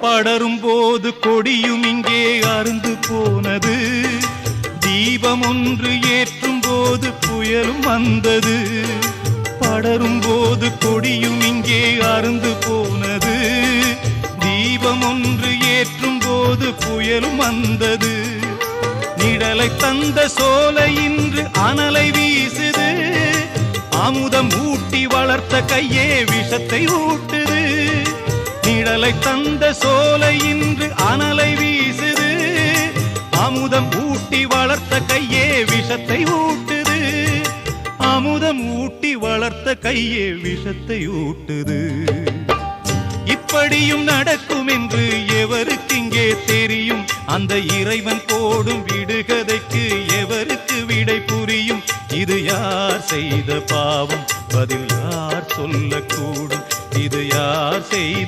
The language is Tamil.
படரும் போது கொடியும் இங்கே அருந்து போனது. தீபம் ஒன்று ஏற்றும் போது புயலும் வந்தது. படரும் போது கொடியும் இங்கே அருந்து போனது. தீபம் ஒன்று ஏற்றும் போது புயலும் வந்தது. நிழலை தந்த சோலை இன்று அனலை வீசுது. அமுதம் ஊட்டி வளர்த்த கையே விஷத்தை ஊட்டு. சோலை தந்த சோலை இன்று அனலை வீசுது. அமுதம் ஊட்டி வளர்த்த கையே விஷத்தை ஊட்டுது. அமுதம் ஊட்டி வளர்த்த கையே விஷத்தை ஊட்டுது. இப்படியும் நடக்கும் என்று எவருக்கு இங்கே தெரியும்? அந்த இறைவன் போடும் விடுகதைக்கு எவருக்கு விடை புரியும்? இது யார் செய்த பாவம்? பதில் யார் சொல்லக்கூடும்? இது யார் செய்த